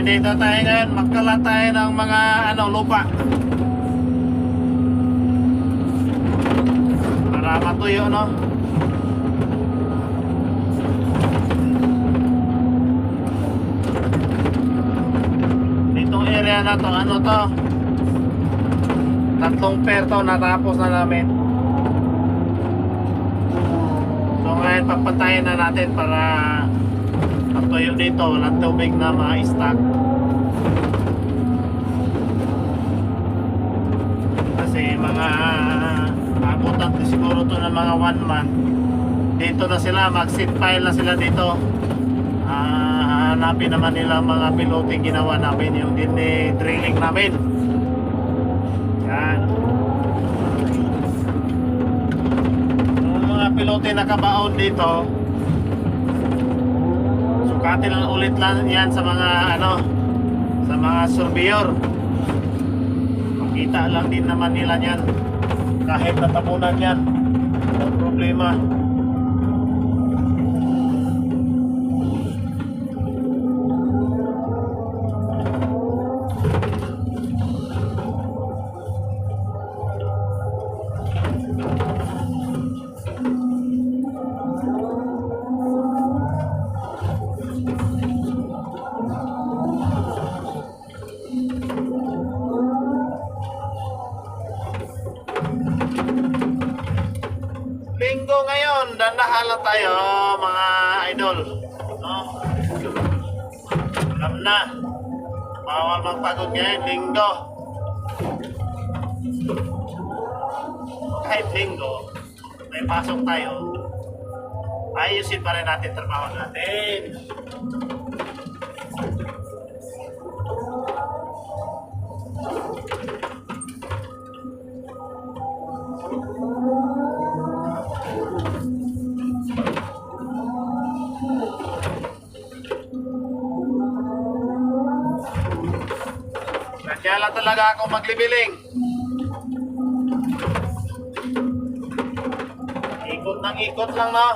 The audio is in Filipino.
dito tayo ngayon, magkala tayo ng mga ano, lupa. Para matuyo, no? Ditong area na to, ano to? Tatlong pair to, natapos na namin. So ngayon, papantayin na natin para matuyo dito, walang tubig na ma-stack. Kasi mga abutan siguro to ng mga one month. Dito na sila, mag-sit file na sila dito. Ah, hanapin naman nila ang mga piloting ginawa namin, yung din drilling namin. Yan. Yung mga pilote nakabaon dito, sukatin lang ulit lang yan sa mga ano, sa mga surveyor. Makita lang din naman nila yan. Kahit natapunan yan. Walang problema. Ngayon, dandahan tayo mga idol. No? Alam na. Bawal magpagod ngayon, linggo. Kahit linggo, may pasok tayo. Ayusin pa rin natin trabaho natin. Kaya lang talaga ako maglibiling. Ikot ng ikot lang no.